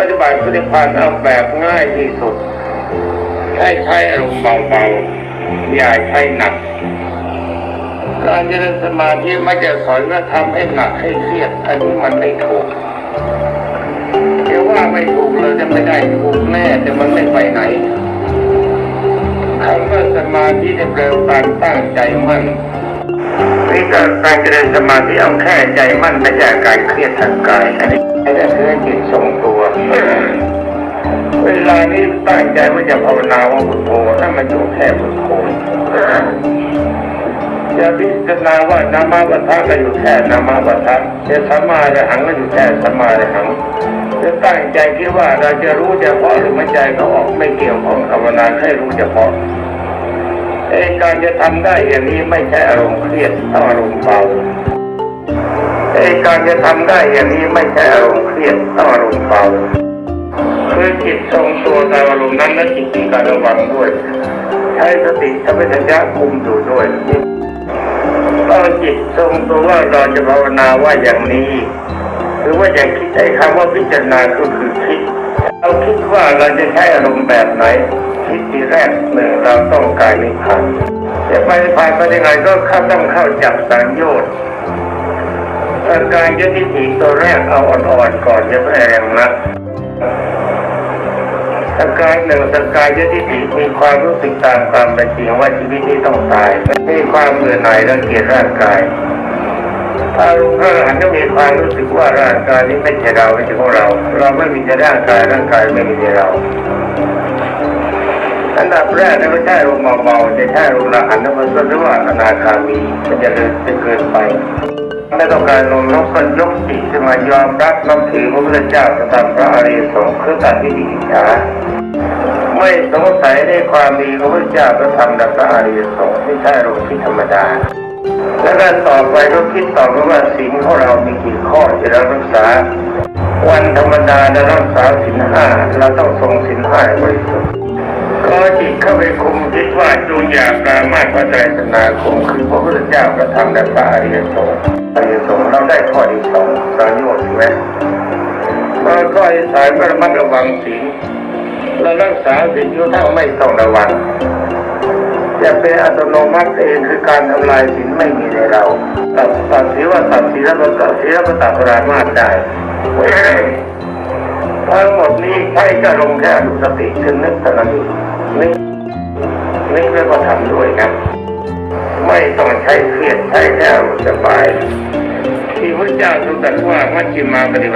ปฏิบัติปฏิพันธ์เอาแบบง่ายที่สุดให้ใช้อารมณ์เบาๆอย่าใช้หนัก การเจริญสมาธิไม่จะสอนว่าทำให้หนักให้เครียดอันนี้มันไม่ถูกเดี๋ยวว่าไม่ถูกเราจะไม่ได้ถูกแน่แต่มันไม่ไปไหนคำว่าสมาธิในแปลว่าการตั้งใจมั่นนี่ก็การเจริญสมาธิเอาแค่ใจมั่นไม่ใช่การเครียดทางกายอันนี้อันนี้คือจิตทรง เวลานี้ตั้งใจว่าจะภาวนาว่าพุทโธถ้ามันอยู่แค่พุทโธจะพิจารณาว่านามาวัฏะก็อยู่แค่นามาวัฏะจะสัมมาระหังก็อยู่แค่สัมมาระหังจะตั้งใจคิดว่าเราจะรู้เฉพาะหรือไม่ใจเขาออกไม่เกี่ยวข้องภาวนาให้รู้เฉพาะไอ้การจะทำได้อย่างนี้ไม่ใช่อารมณ์เครียดต้องอารมณ์เบา ไอ้การจะทำได้อย่างนี้ไม่ใช่อารมณ์เครียดต้องอารมณ์เบาคือจิตทรงตัวตามอารมณ์นั้นและจิตมีการระวังด้วย ใช้สติสัมปชัญญะคุมอยู่ด้วยเราจิตทรงตัวว่าเราจะภาวนาว่าอย่างนี้ หรือว่าอย่างคิดไอ้คำว่าพิจารณาก็คือคิด เราคิดว่าเราจะใช้อารมณ์แบบไหนคิดทีแรกหนึ่งเราต้องการนิพพานจะไปนิพพานไปยังไงก็เข้าต้องเข้าจับสังโยชน์ อาการยึดทิฏฐิตัวแรกเอาอ่อนๆก่อนจะไม่แรงนักสกายหนึ่งสกายยติติมีความรู้สึกตามความเป็นจริงว่าชีวิตนี้ต้องตายมีความเบื่อหน่ายรังเกียจร่างกายถ้าลุงพระอรหันก็มีความรู้สึกว่าร่างกายนี้ไม่ใช่เราไม่ใช่ของเรา เราไม่มีแต่ร่างกายร่างกายไม่มีแต่เราอันดับแรกนี่ยไม่ใช่ลงเบาๆจะใช่ลงละหันนั้นมันก็เรียกว่าอนาคามีมันจะเดินจะเกินไปไม่ต้องการลงนกก็ยกจิตขึ้นมายอมรับนับถือพระพุทธเจ้าจะทำพระอริยสงฆ์คือตัดที่ดีฉาไม่สงสัยในความดีของพระเจ้าก็ทำดับพระอริยสงฆ์ไม่ใช่ลงที่ธรรมดา แล้วก็ต่อไปก็คิดต่อไปว่าศีลของเรามีกี่ข้อที่เรารักษา วันธรรมดาเรารักษาศีลห้าเราต้องทรงศีลห้าให้บริสุทธิ์ก็จิตเข้าไปคุม คิดว่าจูงอยาปรามาสพระไตรสนาคมคือพระพุทธเจ้ากระทำและพระอริยสงฆ์อริยสงฆ์เราได้ข้อที่สองสังโยชน์ใช่ไหมมาข้อที่สามก็ระมัดระวังศีลเรารักษาศีลอยู่ทั้งไม่ต้องระวังจะเป็นอัตโนมัติเองคือการทำลายศีลไม่มีในเราตัดตัดศีว่าตัดศีแล้วก็ตัดศีแล้วก็ตัดปรามาสได้ทั้งหมดนี้ใช้จะลงแค่อนุสติคือนึกเท่านั้นนึก นึกแล้วก็ทำด้วยครับ ไม่ต้องใช้เครียดใช้แค่สบาย ที่พระเจ้าทรงตรัสว่ามัชฌิมาปฏิบัติ